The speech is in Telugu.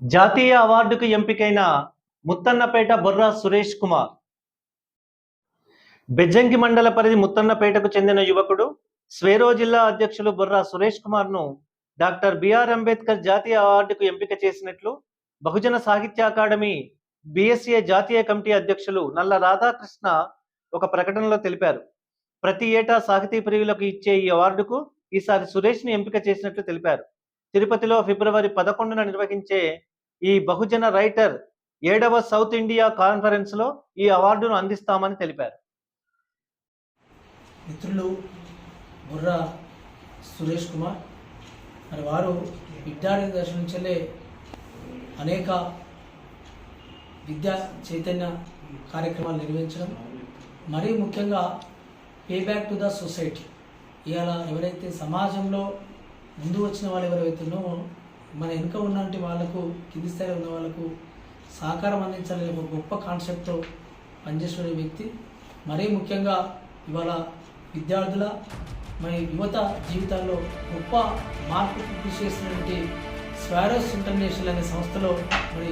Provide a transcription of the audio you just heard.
జాతీయ అవార్డుకు ఎంపికైన ముత్తన్నపేట బొర్రా సురేష్ కుమార్. బెజ్జంకి మండల పరిధి ముత్తన్నపేటకు చెందిన యువకుడు స్వేరో జిల్లా అధ్యక్షులు బొర్రా సురేష్ కుమార్ను డాక్టర్ బిఆర్ అంబేద్కర్ జాతీయ అవార్డుకు ఎంపిక చేసినట్లు బహుజన సాహిత్య అకాడమీ బిఎస్ఏ జాతీయ కమిటీ అధ్యక్షులు నల్ల రాధాకృష్ణ ఒక ప్రకటనలో తెలిపారు. ప్రతి ఏటా సాహితీ ప్రియులకు ఇచ్చే ఈ అవార్డుకు ఈసారి సురేష్ని ఎంపిక చేసినట్లు తెలిపారు. తిరుపతిలో ఫిబ్రవరి పదకొండున నిర్వహించే ఈ బహుజన రైటర్ ఏడవ సౌత్ ఇండియా కాన్ఫరెన్స్లో ఈ అవార్డును అందిస్తామని తెలిపారు. మిత్రులు బుర్రా సురేష్ కుమార్ మరి వారు విద్యార్థి దశ అనేక విద్యా చైతన్య కార్యక్రమాలు నిర్వహించడం మరీ ముఖ్యంగా pay back to the society ఇవాళ ఎవరైతే సమాజంలో ముందు వచ్చిన వాళ్ళు ఎవరైతేనో మన వెనుక ఉన్నటువంటి వాళ్ళకు కింది స్థాయిలో ఉన్న వాళ్ళకు సహకారం అందించాలనే ఒక గొప్ప కాన్సెప్ట్తో పనిచేసిన వ్యక్తి. మరీ ముఖ్యంగా ఇవాళ విద్యార్థుల మరి యువత జీవితాల్లో గొప్ప మార్పు కృషి చేసినటువంటి స్వారోస్ ఇంటర్నేషనల్ అనే సంస్థలో మరి